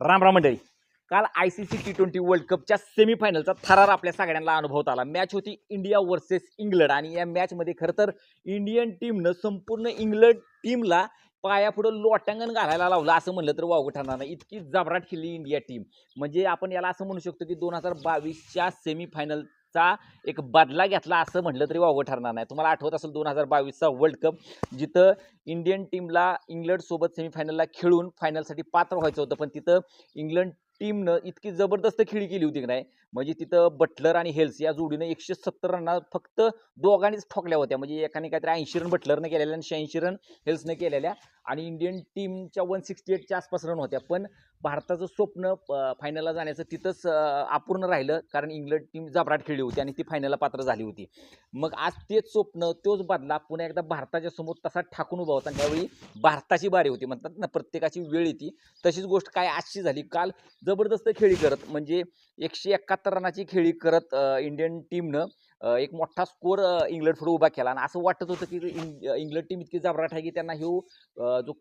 राम राम मंडळी. काल I C C T twenty world कपच्या सेमीफायनलचा थरार आपल्या सगळ्यांना अनुभवत आला. मॅच होती इंडिया वर्सेस इंग्लंड आणि या मॅचमध्ये खरं तर इंडियन टीमनं संपूर्ण इंग्लंड टीमला पायापुढं लोटांगण घालायला लावलं असं म्हणलं तर वावगं ठरणार नाही. इतकी जबराट खेळली इंडिया टीम म्हणजे आपण याला असं म्हणू शकतो की दोन हजार बावीसच्या चा एक बदला घेतला असं म्हटलं तरी वावं ठरणार नाही. तुम्हाला आठवत असेल दोन हजार बावीसचा वर्ल्ड कप जिथं इंडियन टीमला इंग्लंडसोबत सेमीफायनलला खेळून फायनलसाठी पात्र व्हायचं होतं. पण तिथं इंग्लंड टीमनं इतकी जबरदस्त खेळी केली होती की नाही? म्हणजे तिथं बटलर आणि हेल्स या जोडीनं एकशे सत्तर रनना फक्त दोघांनीच ठोकल्या होत्या. म्हणजे एकाने काहीतरी ऐंशी रन बटलरनं केलेल्या आणि शहाऐंशी रन हेल्सनं केलेल्या. आणि इंडियन टीमच्या वन सिक्स्टी एटच्या आसपास रन होत्या. पण भारताचं स्वप्न फायनलला जाण्याचं तिथंच अपूर्ण राहिलं. कारण इंग्लंड टीम जबराट खेळली होती आणि ती फायनलला पात्र झाली होती. मग आज तेच स्वप्न तोच बदला पुन्हा एकदा भारताच्या समोर तसा ठाकून उभा होता. त्यावेळी भारताची बारी होती. म्हणतात ना प्रत्येकाची वेळ येते. तशीच गोष्ट काय आजची झाली. काल जबरदस्त खेळी करत. म्हणजे एकशे एकाहत्तर रनाची खेळी करत इंडियन टीमनं एक मोठा स्कोर इंग्लंड पुढे उभा केला. आणि असं वाटत होतं की इंग- इंग्लंड टीम इतकी जबराट आहे की त्यांना ह्यो जो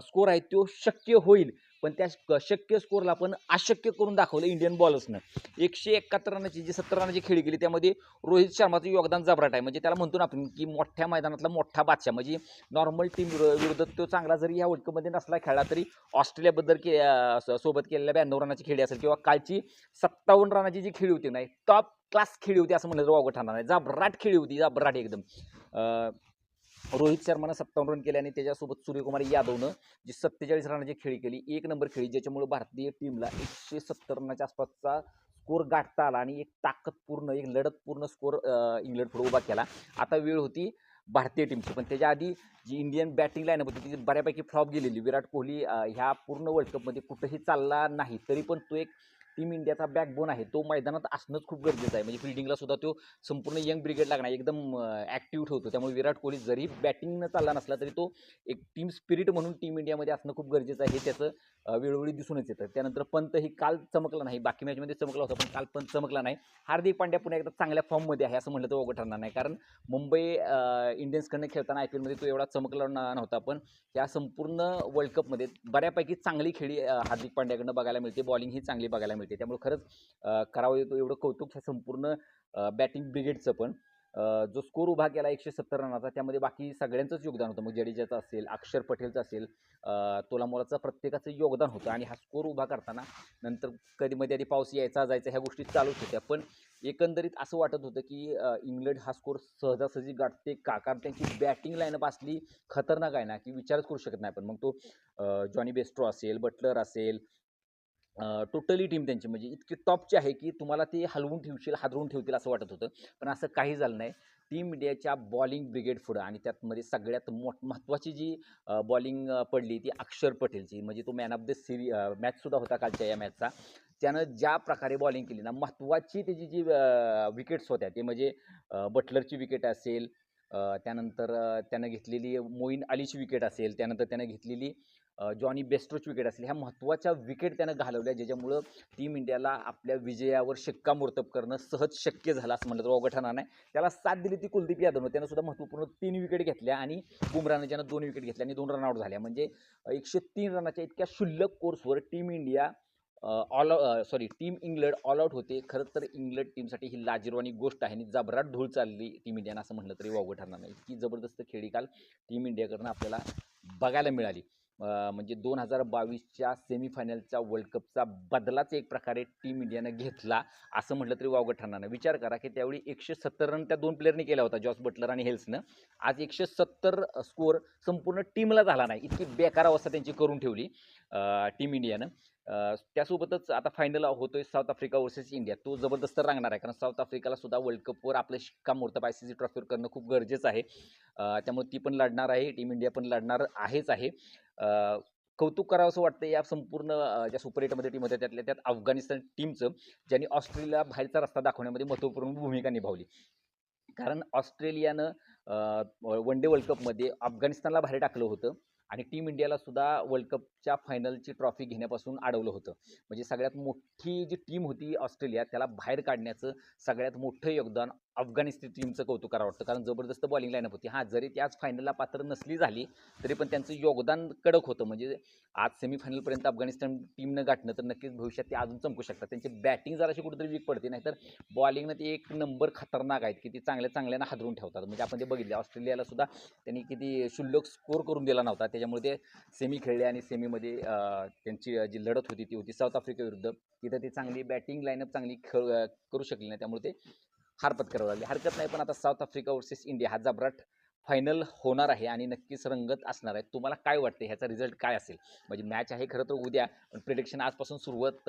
स्कोर आहे तो शक्य होईल. पण त्या शक्य स्कोरला आपण अशक्य करून दाखवलं इंडियन बॉलर्सनं एकशे एकाहत्तर रनाची जी सत्तर रनाची खेळी गेली त्यामध्ये रोहित शर्माचं योगदान जबराट आहे. म्हणजे त्याला म्हणतो ना आपण की मोठ्या मैदानातला मोठा बादशाह. म्हणजे नॉर्मल टीम विरुद्ध तो चांगला जरी ह्या वर्ल्ड कपमध्ये नसला खेळला तरी ऑस्ट्रेलियाबद्दल के स- सोबत केलेल्या ब्याण्णव रनाची खेळी असेल किंवा कालची सत्तावन्न रनाची जी खेळी होती नाही टॉप क्लास खेळी होती असं म्हणलं तर वावगं ठरणार नाही जबराट खेळी होती जबराट एकदम. रोहित शर्मानं सत्तावन्न रन केले आणि त्याच्यासोबत सूर्यकुमार यादवनं जी सत्तेचाळीस रनाची खेळी केली एक नंबर खेळी ज्याच्यामुळे भारतीय टीमला एकशे सत्तर रनाच्या आसपासचा स्कोर गाठता आला आणि एक ताकदपूर्ण एक लढतपूर्ण स्कोर इंग्लंड पुढे उभा केला. आता वेळ होती भारतीय टीमची पण त्याच्या आधी जी इंडियन बॅटिंग लाईन होती ती बऱ्यापैकी फ्लॉप गेलेली. विराट कोहली ह्या पूर्ण वर्ल्ड कपमध्ये कुठंही चालला नाही तरी पण तो एक टीम इंडियाचा बॅकबोन आहे. तो मैदानात असणंच खूप गरजेचं आहे. म्हणजे फिल्डिंगला सुद्धा तो संपूर्ण यंग ब्रिगेड लागणार एकदम ॲक्टिव्ह ठेवतो. त्यामुळे विराट कोहली जरी बॅटिंगनं चालला नसला तरी तो एक टीम स्पिरिट म्हणून टीम इंडियामध्ये असणं खूप गरजेचं आहे. हे त्याचं वेळोवेळी दिसूनच येतं. त्यानंतर पंत ही काल चमकला नाही. बाकी मॅचमध्ये चमकला होता पण काल पंत चमकला नाही. हार्दिक पांड्या पुन्हा एकदा चांगल्या फॉर्ममध्ये आहे असं म्हटलं तर अवघड ठरणार नाही. कारण मुंबई इंडियन्सकडनं खेळताना आय पी एलमध्ये तो एवढा चमकला नव्हता. पण या संपूर्ण वर्ल्ड कपमध्ये बऱ्यापैकी चांगली खेळी हार्दिक पांड्याकडनं बघायला मिळते. बॉलिंग ही चांगली बघायला मिळते. त्यामुळे खरंच करावं येतो एवढं कौतुक ह्या संपूर्ण बॅटिंग ब्रिगेडचं पण. जो स्कोर उभा केला एकशे सत्तर रनाचा त्यामध्ये बाकी सगळ्यांचंच योगदान होतं. मग जडेजाचं असेल अक्षर पटेलचं असेल तोलामोलाचं प्रत्येकाचं योगदान होतं. आणि हा स्कोर उभा करताना नंतर कधी मध्ये आधी पाऊस यायचा जायचा ह्या गोष्टी चालूच होत्या. पण एकंदरीत असं वाटत होतं की इंग्लंड हा स्कोर सहजासहजी गाठते का? कारण त्यांची बॅटिंग लाईनअप असली खतरनाक आहे ना की विचारच करू शकत नाही पण मग तो जॉनी बेस्ट्रो असेल बटलर असेल टोटली टीम त्यांची. म्हणजे इतकी टॉपची आहे की तुम्हाला ते हलवून ठेवशील हादरवून ठेवतील असं वाटत होतं. पण असं काही झालं नाही. टीम इंडियाच्या बॉलिंग ब्रिगेड पुढं आणि त्यातमध्ये सगळ्यात मोठ महत्त्वाची जी बॉलिंग पडली ती अक्षर पटेलची. म्हणजे तो मॅन ऑफ द सिरी मॅचसुद्धा होता कालच्या या मॅचचा त्यानं ज्या प्रकारे बॉलिंग केली ना महत्त्वाची त्याची जी विकेट्स होत्या ते म्हणजे बटलरची विकेट असेल त्यानंतर त्यानं घेतलेली मोईन अलीची विकेट असेल त्यानंतर त्यानं घेतलेली जॉनी बेस्ट्रोच विकेट असेल ह्या महत्त्वाच्या विकेट त्यानं घालवल्या ज्याच्यामुळं टीम इंडियाला आपल्या विजयावर शिक्कामोर्तब करणं सहज शक्य झालं असं म्हणलं तर अवघड नाही. त्याला साथ दिली ती कुलदीप यादवनं. त्यानं सुद्धा महत्त्वपूर्ण तीन विकेट घेतल्या आणि बुमरानं ज्यानं दोन विकेट घेतल्या आणि दोन रनआउट झाल्या. म्हणजे एकशे तीन रनाच्या इतक्या क्षुल्लक कोर्सवर team India all sorry team England all out होते. खरं तर इंग्लंड टीमसाठी ही लाजिरवाणी गोष्ट आहे आणि जबराट धूळ चालली टीम इंडियानं असं म्हटलं तरी वावगं ठरणार नाही. इतकी जबरदस्त खेळी काल टीम इंडियाकडनं आपल्याला बघायला मिळाली. म्हणजे दोन हजार बावीसच्या सेमीफायनलचा वर्ल्ड कपचा बदलाच एक प्रकारे टीम इंडियानं घेतला असं म्हटलं तरी वावगं ठरणार नाही. विचार करा की त्यावेळी एकशे सत्तर रन त्या दोन प्लेअरने केला होता जॉस बटलर आणि हेल्सनं. आज एकशे सत्तर स्कोअर संपूर्ण टीमला झाला नाही. इतकी बेकार अवस्था त्यांची करून ठेवली टीम इंडियानं. त्यासोबतच आता फायनल होतोय साऊथ आफ्रिका वर्सेस इंडिया तो जबरदस्त रांगणार आहे कारण साऊथ आफ्रिकाला सुद्धा वर्ल्ड कपवर आपलं शिक्कामोर्तब आय सी सी ट्रॉफीवर करणं खूप गरजेचं आहे. त्यामुळे ती पण लढणार आहे टीम इंडिया पण लढणार आहेच आहे. कौतुक करावं असं वाटतं या संपूर्ण ज्या सुपर एटमध्ये टीम होत्या त्यातल्या त्यात अफगाणिस्तान टीमचं ज्यांनी ऑस्ट्रेलिया बाहेरचा रस्ता दाखवण्यामध्ये महत्त्वपूर्ण भूमिका निभावली. कारण ऑस्ट्रेलियानं वन डे वर्ल्ड कपमध्ये अफगाणिस्तानला बाहेर टाकलं होतं आणि टीम इंडियाला सुद्धा वर्ल्ड कपच्या फायनलची ट्रॉफी घेण्यापासून अडवलं होतं. म्हणजे सगळ्यात मोठी जी टीम होती ऑस्ट्रेलिया त्याला बाहेर काढण्याचं सगळ्यात मोठं योगदान अफगाणिस्तान टीमचं कौतुक करावं वाटतं. कारण जबरदस्त बॉलिंग लाईनअप होती. हां जरी ती आज फायनलला पात्र नसली झाली तरी पण त्यांचं योगदान कडक होतं. म्हणजे आज सेमीफायनलपर्यंत अफगाणिस्तान टीमनं गाठणं तर नक्कीच भविष्यात ते अजून चमकू शकतात. त्यांची बॅटिंग जराशी कुठेतरी वीक पडते. नाहीतर बॉलिंगनं ते एक नंबर खतरनाक आहेत की ती चांगल्या चांगल्यानं हादरून ठेवतात. म्हणजे आपण ते बघितले. ऑस्ट्रेलियाला सुद्धा त्यांनी किती शुल्लक स्कोर करून दिला नव्हता. त्याच्यामुळे ते सेमी खेळले आणि सेमीमध्ये त्यांची जी लढत होती ती होती साऊथ आफ्रिकेविरुद्ध तिथं ते चांगली बॅटिंग लाईनअप चांगली खेळ करू शकली नाही. त्यामुळे ते हार पत्करावं लागली. हरकत नाही पण आता साऊथ आफ्रिका वर्सेस इंडिया हा जबराट फायनल होणार आहे आणि नक्कीच रंगत असणार आहे. तुम्हाला काय वाटते? ह्याचा रिझल्ट काय असेल? म्हणजे मॅच आहे खरं तर उद्या पण प्रिडिक्शन आजपासून सुरुवात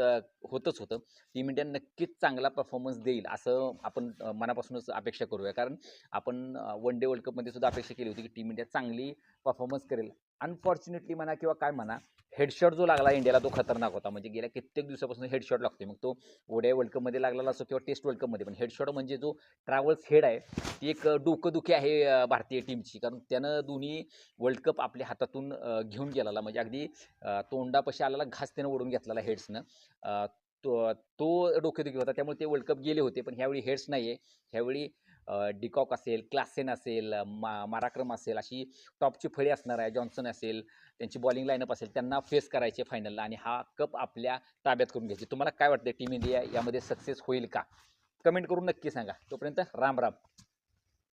होतच होतं. टीम इंडिया नक्कीच चांगला परफॉर्मन्स देईल असं आपण मनापासूनच अपेक्षा करूया. कारण आपण वन डे वर्ल्ड कपमध्ये सुद्धा अपेक्षा केली होती की टीम इंडिया चांगली परफॉर्मन्स करेल. अनफॉर्च्युनेटली म्हणा किंवा काय म्हणा हेडशॉट जो लागला इंडियाला तो खतरनाक होता. म्हणजे गेल्या कित्येक दिवसापासून हेडशॉट लागतोय. मग तो ओडिया वर्ल्ड कपमध्ये लागलेला असो किंवा टेस्ट वर्ल्ड कपमध्ये पण हेडशॉट म्हणजे जो ट्रॅव्हल्स हेड आहे ती एक डोकंदुखी आहे भारतीय टीमची कारण त्यानं दोन्ही वर्ल्ड कप आपल्या हातातून घेऊन गेलेला. म्हणजे अगदी तोंडापाशी आलेला घास त्यानं ओढून घेतलेला हेड्सनं तो तो डोकेदुखी होता. त्यामुळे ते वर्ल्ड कप गेले होते. पण ह्यावेळी हेड्स नाही आहे ह्यावेळी डिकॉक असेल क्लासेन असेल मा माराक्रम असेल अशी टॉपची फळी असणार आहे जॉन्सन असेल त्यांची बॉलिंग लाईनअप असेल त्यांना फेस करायचे फायनलला आणि हा कप आपल्या ताब्यात करून घ्यायची. तुम्हाला काय वाटतं टीम इंडिया यामध्ये सक्सेस होईल का? कमेंट करून नक्की सांगा. तोपर्यंत राम राम.